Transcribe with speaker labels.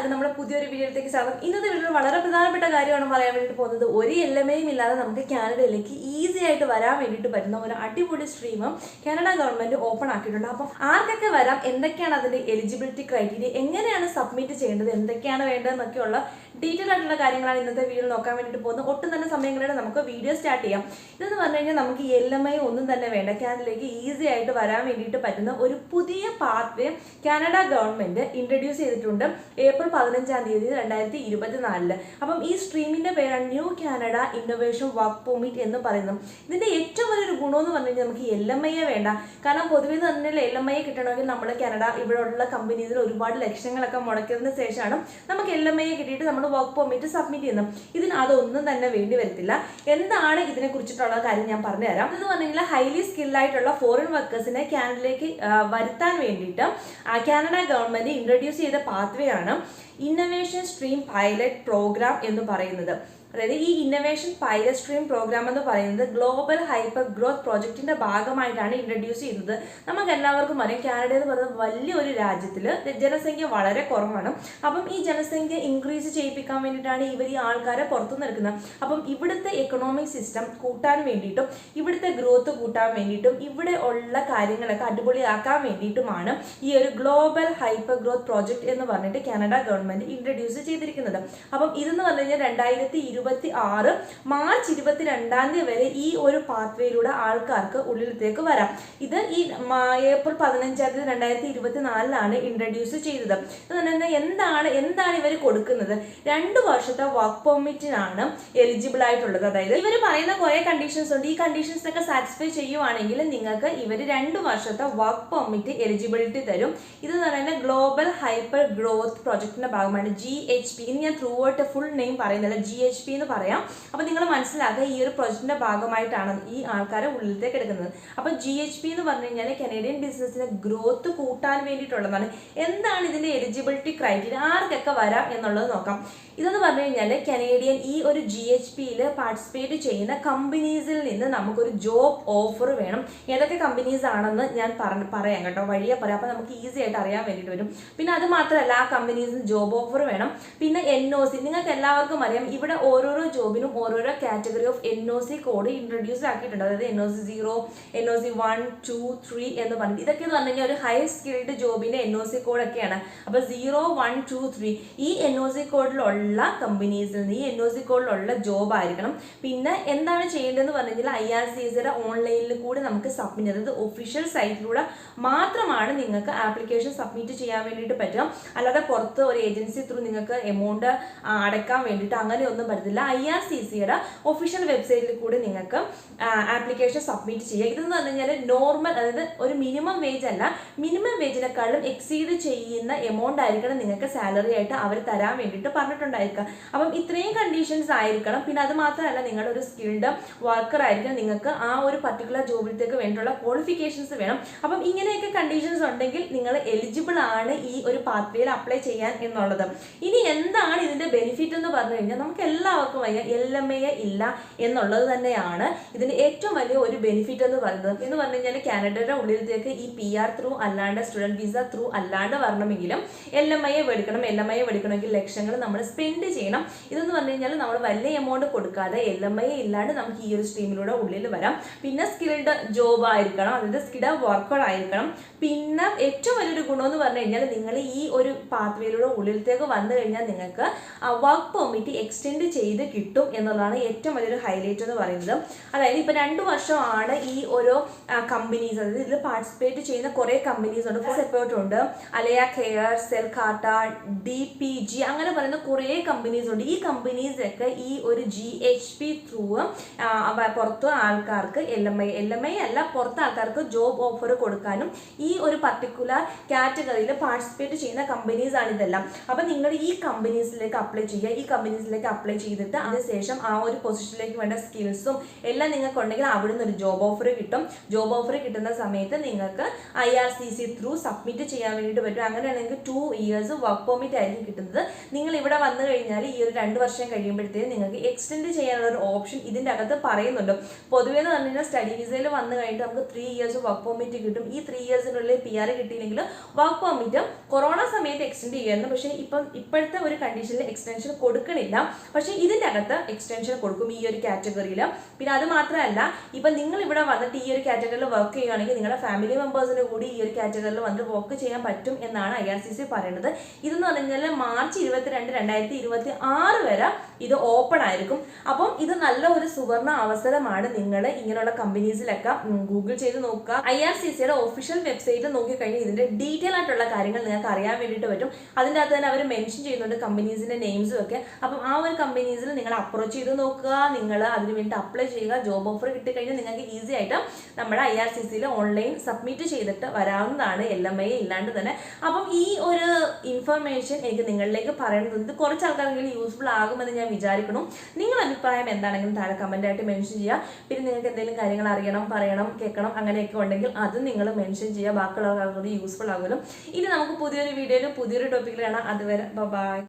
Speaker 1: എല്ലാവർക്കും നമ്മുടെ പുതിയൊരു വീഡിയോയിലേക്ക് സ്വാഗതം. ഇന്നത്തെ വീഡിയോ വളരെ പ്രധാനപ്പെട്ട കാര്യമാണ് പറയാൻ വേണ്ടിയിട്ട് പോകുന്നത്. ഒരു എൽ എം എയും ഇല്ലാതെ നമുക്ക് കാനഡയിലേക്ക് ഈസി ആയിട്ട് വരാൻ വേണ്ടിയിട്ട് പറ്റുന്ന ഒരു അടിപൊളി സ്ട്രീമും കാനഡ ഗവൺമെന്റ് ഓപ്പൺ ആക്കിയിട്ടുണ്ട്. അപ്പം ആർക്കൊക്കെ വരാം? എന്തൊക്കെയാണ് അതിന്റെ എലിജിബിലിറ്റി ക്രൈറ്റീരിയ? എങ്ങനെയാണ് സബ്മിറ്റ് ചെയ്യേണ്ടത്? എന്തൊക്കെയാണ് വേണ്ടതെന്നൊക്കെയുള്ള ഡീറ്റെയിൽ ആയിട്ടുള്ള കാര്യങ്ങളാണ് ഇന്നത്തെ വീഡിയോ നോക്കാൻ വേണ്ടിയിട്ട് പോകുന്നത്. ഒട്ടും തന്നെ സമയങ്ങളിലൂടെ നമുക്ക് വീഡിയോ സ്റ്റാർട്ട് ചെയ്യാം. ഇതെന്ന് പറഞ്ഞു കഴിഞ്ഞാൽ നമുക്ക് എൽ എം ഐ ഒന്നും തന്നെ വേണ്ട. കാനഡയിലേക്ക് ഈസി ആയിട്ട് വരാൻ വേണ്ടിയിട്ട് പറ്റുന്ന ഒരു പുതിയ പാത്വേ കാനഡ ഗവൺമെന്റ് ഇൻട്രൊഡ്യൂസ് ചെയ്തിട്ടുണ്ട്. ഏപ്രിൽ പതിനഞ്ചാം തീയതി രണ്ടായിരത്തി ഇരുപത്തിനാലിൽ അപ്പം ഈ സ്ട്രീമിന്റെ പേരാണ് new Canada innovation work permit എന്ന് പറയുന്നത്. ഇതിന്റെ ഏറ്റവും വലിയൊരു ഗുണമെന്ന് പറഞ്ഞു കഴിഞ്ഞാൽ നമുക്ക് എൽ എം ഐയെ വേണ്ട. കാരണം പൊതുവെ തന്നെ എൽ എം ഐ കിട്ടണമെങ്കിൽ നമ്മൾ കാനഡ ഇവിടെയുള്ള കമ്പനീസിൽ ഒരുപാട് ലക്ഷങ്ങളൊക്കെ മുടക്കിയതിന് ശേഷമാണ് നമുക്ക് എൽ എം ഐ കിട്ടിയിട്ട് നമ്മൾ വർക്ക് പെർമിറ്റ് സബ്മിറ്റ് ചെയ്യുന്നത്. ഇതിന് അതൊന്നും തന്നെ വേണ്ടി വരത്തില്ല. എന്താണ് ഇതിനെ കുറിച്ചിട്ടുള്ള കാര്യം ഞാൻ പറഞ്ഞുതരാം. എന്ന് പറഞ്ഞാൽ ഹൈലി സ്കിൽഡ് ആയിട്ടുള്ള ഫോറിൻ വർക്കേഴ്സിനെ കാനഡയിലേക്ക് വരുത്താൻ വേണ്ടിയിട്ട് കാനഡ ഗവൺമെന്റ് ഇൻട്രൊഡ്യൂസ് ചെയ്ത പാത്വേ ആണ്. ഇന്നൊവേഷൻ സ്ട്രീം പൈലറ്റ് പ്രോഗ്രാം എന്ന് പറയുന്നത്. അതായത് ഈ ഇന്നൊവേഷൻ പൈലറ്റ് സ്ട്രീം പ്രോഗ്രാം എന്ന് പറയുന്നത് ഗ്ലോബൽ ഹൈപ്പർ ഗ്രോത്ത് പ്രോജക്റ്റിന്റെ ഭാഗമായിട്ടാണ് ഇൻട്രൊഡ്യൂസ് ചെയ്യുന്നത്. നമുക്ക് എല്ലാവർക്കും അറിയാം കാനഡ എന്ന് പറയുന്നത് വലിയൊരു രാജ്യത്തിൽ ജനസംഖ്യ വളരെ കുറവാണ്. അപ്പം ഈ ജനസംഖ്യ ഇൻക്രീസ് ചെയ്യിപ്പിക്കാൻ വേണ്ടിയിട്ടാണ് ഇവർ ഈ ആൾക്കാരെ പുറത്തു നിൽക്കുന്നത് അപ്പം ഇവിടുത്തെ എക്കണോമിക് സിസ്റ്റം കൂട്ടാൻ വേണ്ടിയിട്ടും ഇവിടുത്തെ ഗ്രോത്ത് കൂട്ടാൻ വേണ്ടിയിട്ടും ഇവിടെ ഉള്ള കാര്യങ്ങളൊക്കെ അടിപൊളിയാക്കാൻ വേണ്ടിയിട്ടുമാണ് ഈ ഒരു ഗ്ലോബൽ ഹൈപ്പർ ഗ്രോത്ത് പ്രോജക്റ്റ് എന്ന് പറഞ്ഞിട്ട് കാനഡ ഗവൺമെന്റ് ഇൻട്രൊഡ്യൂസ് ചെയ്തിരിക്കുന്നത്. അപ്പം ഇതെന്ന് പറഞ്ഞു കഴിഞ്ഞാൽ രണ്ടായിരത്തി ഇരുപത്തി ആറ് മാർച്ച് ഇരുപത്തി രണ്ടാം തീയതി വരെ ഈ ഒരു പാത്വേയിലൂടെ ആൾക്കാർക്ക് ഉള്ളിലത്തേക്ക് വരാം. ഇത് ഈ ഏപ്രിൽ പതിനഞ്ചാം തീയതി രണ്ടായിരത്തി ഇരുപത്തി നാലിലാണ് ഇൻട്രൊഡ്യൂസ് ചെയ്തത് തന്നെ എന്താണ് എന്താണ് ഇവർ കൊടുക്കുന്നത്? രണ്ട് വർഷത്തെ വർക്ക് പെർമിറ്റിനാണ് എലിജിബിൾ ആയിട്ടുള്ളത്. അതായത് ഇവർ പറയുന്ന കുറെ കണ്ടീഷൻസ് ഉണ്ട്. ഈ കണ്ടീഷൻസ് ഒക്കെ സാറ്റിസ്ഫൈ ചെയ്യുവാണെങ്കിൽ നിങ്ങൾക്ക് ഇവർ രണ്ട് വർഷത്തെ വർക്ക് പെർമിറ്റ് എലിജിബിലിറ്റി തരും. ഇത് എന്ന് പറയുന്നത് ഗ്ലോബൽ ഹൈപ്പർ ഗ്രോത്ത് പ്രൊജക്ടിന്റെ ഭാഗമാണ്. ജി എച്ച് പി ഇനി ഞാൻ ത്രൂ ഔട്ട് ഫുൾ നെയിം പറയുന്നില്ല. ജി എച്ച് പി എന്ന് പറയാം. അപ്പോൾ നിങ്ങൾ മനസ്സിലാക്കുക ഈ ഒരു പ്രൊജക്ടിന്റെ ഭാഗമായിട്ടാണ് ഈ ആൾക്കാരെ ഉള്ളിലേക്ക് എടുക്കുന്നത്. അപ്പോൾ ജി എച്ച് പി എന്ന് പറഞ്ഞു കഴിഞ്ഞാൽ കനേഡിയൻ ബിസിനസ്സിന്റെ ഗ്രോത്ത് കൂട്ടാൻ വേണ്ടിയിട്ടുള്ളതാണ്. എന്താണ് ഇതിന്റെ എലിജിബിലിറ്റി ക്രൈറ്റീരിയ ആർക്കൊക്കെ വരാം എന്നുള്ളത് നോക്കാം. ഇതെന്ന് പറഞ്ഞു കഴിഞ്ഞാൽ കനേഡിയൻ ഈ ഒരു ജി എച്ച് പിയിൽ പാർട്ടിസിപ്പേറ്റ് ചെയ്യുന്ന കമ്പനീസിൽ നിന്ന് നമുക്കൊരു ജോബ് ഓഫർ വേണം. ഏതൊക്കെ കമ്പനീസ് ആണെന്ന് ഞാൻ പറഞ്ഞ് പറയാം കേട്ടോ. വഴിയെ പറയാം. അപ്പോൾ നമുക്ക് ഈസി ആയിട്ട് അറിയാൻ വേണ്ടിയിട്ട് വരും. പിന്നെ അത് മാത്രമല്ല ആ കമ്പനീസിന് ജോബ് ഓഫർ വേണം. പിന്നെ എൻ ഒ സി നിങ്ങൾക്ക് എല്ലാവർക്കും അറിയാം. ഇവിടെ ഓരോരോ ജോബിനും ഓരോരോ category of N O C code introduce ആക്കിയിട്ടുണ്ട്. അതായത് N O C zero N O C one two three എന്ന് പറഞ്ഞിട്ട് ഇതൊക്കെ എന്ന് പറഞ്ഞു കഴിഞ്ഞാൽ ഒരു ഹൈ സ്കിൽഡ് ജോബിന്റെ എൻ ഒ സി കോഡ് ഒക്കെയാണ്. അപ്പോൾ സീറോ വൺ ടു ത്രീ ഈ എൻ ഒ സി കോഡിലുള്ള കമ്പനീസിൽ നിന്ന് ഈ എൻ ഒ സി കോഡിലുള്ള ജോബ് ആയിരിക്കണം. പിന്നെ എന്താണ് ചെയ്യേണ്ടതെന്ന് പറഞ്ഞു ഐ ആർ സി സിയുടെ ഓൺലൈനിൽ കൂടി നമുക്ക് സബ്മിറ്റ് അതായത് ഒഫീഷ്യൽ സൈറ്റിലൂടെ മാത്രമാണ് നിങ്ങൾക്ക് ആപ്ലിക്കേഷൻ സബ്മിറ്റ് ചെയ്യാൻ വേണ്ടിയിട്ട് പറ്റുക. അല്ലാതെ പുറത്ത് ഒരു ഏജൻസി ത്രൂ നിങ്ങൾക്ക് എമൗണ്ട് അടയ്ക്കാൻ വേണ്ടിയിട്ട് അങ്ങനെയൊന്നും പറ്റത്തില്ല. ഐ ആർ സി സിയുടെ ഒഫീഷ്യൽ വെബ്സൈറ്റിൽ കൂടി നിങ്ങൾക്ക് ആപ്ലിക്കേഷൻ സബ്മിറ്റ് ചെയ്യുക ഇതെന്ന് പറഞ്ഞു നോർമൽ അതായത് ഒരു മിനിമം വേജ് അല്ല മിനിമം വേജിനെക്കാളും എക്സീഡ് ചെയ്യുന്ന എമൗണ്ട് ആയിരിക്കണം നിങ്ങൾക്ക് സാലറി ആയിട്ട് അവർ തരാൻ വേണ്ടിയിട്ട് പറഞ്ഞിട്ടുണ്ടായിരിക്കുക. അപ്പം ഇത്രയും കണ്ടീഷൻസ് ആയിരിക്കണം. പിന്നെ അത് മാത്രമല്ല നിങ്ങളുടെ ഒരു സ്കിൽഡ് വർക്കർ ആയിരിക്കണം. നിങ്ങൾക്ക് ആ ഒരു പർട്ടിക്കുലർ ജോബിലത്തേക്ക് വേണ്ടിയുള്ള ക്വാളിഫിക്കേഷൻസ് വേണം. അപ്പം ഇങ്ങനെയൊക്കെ കണ്ടീഷൻസ് ഉണ്ടെങ്കിൽ നിങ്ങൾ എലിജിബിൾ ആണ് ഈ ഒരു പാത്വേയിൽ അപ്ലൈ ചെയ്യാൻ എന്നുള്ളത്. ഇനി എന്താണ് ഇതിന്റെ ബെനിഫിറ്റ് എന്ന് പറഞ്ഞു കഴിഞ്ഞാൽ നമുക്ക് എല്ലാവർക്കും അറിയാം എൽ എം എ ഇല്ല എന്നുള്ളത് തന്നെയാണ്. ഇതിന് ഏറ്റവും വലിയ ഒരു ബെനിഫിറ്റ് എന്ന് പറയുന്നത്. എന്ന് പറഞ്ഞു കഴിഞ്ഞാൽ കാനഡയുടെ ഉള്ളിലത്തേക്ക് ഈ പി ആർ ത്രൂ അല്ലാണ്ട് സ്റ്റുഡന്റ് വിസ ത്രൂ അല്ലാണ്ട് വരണമെങ്കിലും എൽ എം ഐ എടുക്കണം എൽ എം ഐ എടുക്കണമെങ്കിൽ ലക്ഷങ്ങൾ നമ്മൾ സ്പെൻഡ് ചെയ്യണം. ഇതെന്ന് പറഞ്ഞു കഴിഞ്ഞാൽ നമ്മൾ വലിയ എമൗണ്ട് കൊടുക്കാതെ എൽ എം ഐ ഇല്ലാണ്ട് നമുക്ക് ഈ ഒരു സ്ട്രീമിലൂടെ ഉള്ളിൽ വരാം. പിന്നെ സ്കിൽഡ് ജോബ് ആയിരിക്കണം അതായത് സ്കിഡ് വർക്കർ ആയിരിക്കണം. പിന്നെ ഏറ്റവും വലിയൊരു ഗുണം എന്ന് പറഞ്ഞു കഴിഞ്ഞാൽ നിങ്ങൾ ഈ ഒരു പാത്വേയിലൂടെ ഉള്ളിലത്തേക്ക് വന്നു കഴിഞ്ഞാൽ നിങ്ങൾക്ക് വർക്ക് പെർമിറ്റ് എക്സ്റ്റെൻഡ് ചെയ്ത് കിട്ടും എന്നുള്ളതാണ് ഏറ്റവും വലിയൊരു ഹൈലൈറ്റ് എന്ന് പറയുന്നത്. അതായത് ഇപ്പൊ രണ്ട് വർഷമാണ് ഈ ഓരോ കമ്പനീസ് അതായത് ഇതിൽ പാർട്ടിസിപ്പേറ്റ് ചെയ്യുന്ന കുറേ കമ്പനീസ് ഉണ്ട്. സെപ്പേർട്ട് ഉണ്ട്. അലയ കെയർ സെൽകാട്ട ഡി പി ജി അങ്ങനെ പറയുന്ന കുറേ കമ്പനീസ് ഉണ്ട്. ഈ കമ്പനീസൊക്കെ ഈ ഒരു ജി എച്ച് പി ത്രൂ പുറത്ത് ആൾക്കാർക്ക് L M I L M I അല്ല പുറത്ത് ആൾക്കാർക്ക് ജോബ് ഓഫർ കൊടുക്കാനും ഈ ഒരു പർട്ടിക്കുലർ കാറ്റഗറിയിൽ പാർട്ടിസിപ്പേറ്റ് ചെയ്യുന്ന കമ്പനീസ് ആണ് ഇതെല്ലാം. അപ്പം നിങ്ങൾ ഈ കമ്പനീസിലേക്ക് അപ്ലൈ ചെയ്യുക ഈ കമ്പനീസിലേക്ക് അപ്ലൈ ചെയ്ത് ചെയ്തിട്ട് അതിനുശേഷം ആ ഒരു പൊസിഷനിലേക്ക് വേണ്ട സ്കിൽസും എല്ലാം നിങ്ങൾക്ക് ഉണ്ടെങ്കിൽ നിന്ന് ഒരു ജോബ് ഓഫർ കിട്ടും. ജോബ് ഓഫർ കിട്ടുന്ന സമയത്ത് നിങ്ങൾക്ക് I R C C through submit ചെയ്യാൻ വേണ്ടിയിട്ട് പറ്റും. അങ്ങനെയാണെങ്കിൽ ടു ഇയേഴ്സ് വർക്ക് പെർമിറ്റ് ആയിരിക്കും കിട്ടുന്നത്. നിങ്ങൾ ഇവിടെ വന്നു കഴിഞ്ഞാൽ ഈ ഒരു രണ്ട് വർഷം കഴിയുമ്പോഴത്തേക്കും നിങ്ങൾക്ക് എക്സ്റ്റെൻഡ് ചെയ്യാനുള്ള ഒരു ഓപ്ഷൻ ഇതിന്റെ അകത്ത് പറയുന്നുണ്ട്. പൊതുവേ എന്ന് പറഞ്ഞു കഴിഞ്ഞാൽ സ്റ്റഡി വിസയിൽ വന്നു കഴിഞ്ഞിട്ട് നമുക്ക് ത്രീ ഇയേഴ്സ് വർക്ക് പെർമിറ്റ് കിട്ടും. ഈ ത്രീ ഇയേഴ്സിനുള്ളിൽ പി ആർ കിട്ടിയില്ലെങ്കിൽ വർക്ക് പെർമിറ്റ് കൊറോണ സമയത്ത് എക്സ്റ്റെൻഡ് ചെയ്യായിരുന്നു. പക്ഷേ ഇപ്പം ഇപ്പോഴത്തെ ഒരു കണ്ടീഷനിൽ എക്സ്റ്റൻഷൻ കൊടുക്കണില്ല. പക്ഷേ ഇതിന്റെ അകത്ത് എക്സ്റ്റൻഷൻ കൊടുക്കും ഈ ഒരു കാറ്റഗറിയിൽ പിന്നെ അത് മാത്രമല്ല ഇപ്പം നിങ്ങൾ ഇവിടെ വന്നിട്ട് ഈ ഒരു കാറ്റഗറിയിൽ വർക്ക് ചെയ്യുകയാണെങ്കിൽ നിങ്ങളുടെ ഫാമിലി മെമ്പേഴ്സിന് കൂടി ഈ ഒരു കാറ്റഗറിയിൽ വന്നിട്ട് വർക്ക് ചെയ്യാൻ പറ്റും എന്നാണ് ഐ ആർ സി സി പറയുന്നത്. ഇതെന്ന് പറഞ്ഞാൽ മാർച്ച് ഇരുപത്തിരണ്ട് രണ്ടായിരത്തി ഇരുപത്തി ആറ് വരെ ഇത് ഓപ്പൺ ആയിരിക്കും. അപ്പം ഇത് നല്ല ഒരു സുവർണ അവസരമാണ് നിങ്ങൾ ഇങ്ങനെയുള്ള കമ്പനീസിലൊക്കെ ഗൂഗിൾ ചെയ്ത് നോക്കുക. ഐ ആർ സി സിയുടെ ഒഫീഷ്യൽ വെബ്സൈറ്റ് നോക്കിക്കഴിഞ്ഞാൽ ഇതിന്റെ ഡീറ്റെയിൽ ആയിട്ടുള്ള കാര്യങ്ങൾ നിങ്ങൾക്ക് അറിയാൻ വേണ്ടിയിട്ട് പറ്റും. അതിന്റെ അകത്ത് തന്നെ അവർ മെൻഷൻ ചെയ്യുന്നുണ്ട് കമ്പനീസിന്റെ നെയിംസും ഒക്കെ. അപ്പം ആ ഒരു കമ്പനീസിൽ നിങ്ങൾ അപ്രോച്ച് ചെയ്ത് നോക്കുക നിങ്ങൾ അതിന് വേണ്ടി അപ്ലൈ ചെയ്യുക ജോബ് ഓഫർ കിട്ടിക്കഴിഞ്ഞാൽ നിങ്ങൾക്ക് ഈസി ആയിട്ട് നമ്മുടെ ഐ ആർ സി സിയിൽ ഓൺലൈൻ സബ്മിറ്റ് ചെയ്തിട്ട് വരാവുന്നതാണ്. എൽ എം ഐ ഇല്ലാണ്ട് തന്നെ. അപ്പം ഈ ഒരു ഇൻഫർമേഷൻ എനിക്ക് നിങ്ങളിലേക്ക് പറയുന്നത് ഇത് കുറച്ച് ആൾക്കാർക്കെങ്കിലും യൂസ്ഫുൾ ആകുമെന്ന് ഞാൻ വിചാരിക്കണം നിങ്ങളുടെ അഭിപ്രായം എന്താണെങ്കിലും താഴെ കമന്റ് ആയിട്ട് മെൻഷൻ ചെയ്യുക. പിന്നെ നിങ്ങൾക്ക് എന്തെങ്കിലും കാര്യങ്ങൾ അറിയണം പറയണം കേൾക്കണം അങ്ങനെയൊക്കെ ഉണ്ടെങ്കിൽ അത് നിങ്ങൾ മെൻഷൻ ചെയ്യുക. ബാക്കിയുള്ളവർക്ക് യൂസ്ഫുൾ ആകുമല്ലോ. ഇനി നമുക്ക് പുതിയൊരു വീഡിയോയിൽ പുതിയൊരു ടോപ്പിക്കിൽ കാണാം. അതുവരെ ബൈ